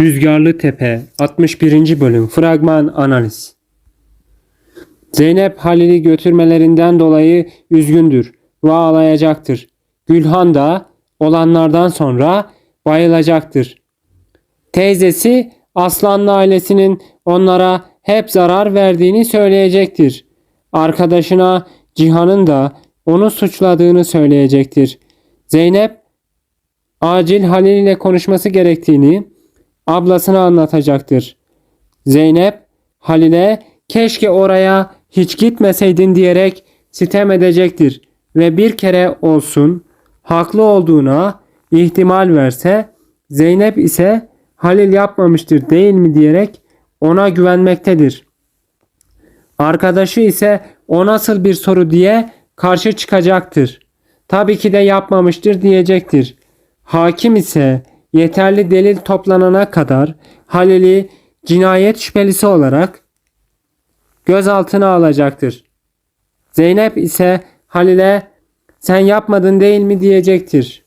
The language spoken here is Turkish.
Rüzgarlı Tepe 61. Bölüm Fragman Analiz Zeynep Halil'i götürmelerinden dolayı üzgündür ve ağlayacaktır. Gülhan da olanlardan sonra bayılacaktır. Teyzesi Aslanlı ailesinin onlara hep zarar verdiğini söyleyecektir. Arkadaşına Cihan'ın da onu suçladığını söyleyecektir. Zeynep acil Halil ile konuşması gerektiğini ablasına anlatacaktır. Zeynep Halil'e keşke oraya hiç gitmeseydin diyerek sitem edecektir ve bir kere olsun haklı olduğuna ihtimal verse Zeynep ise Halil yapmamıştır değil mi diyerek ona güvenmektedir. Arkadaşı ise o nasıl bir soru diye karşı çıkacaktır. Tabii ki de yapmamıştır diyecektir. Hakim ise yeterli delil toplanana kadar Halil'i cinayet şüphelisi olarak gözaltına alacaktır. Zeynep ise Halil'e sen yapmadın değil mi diyecektir.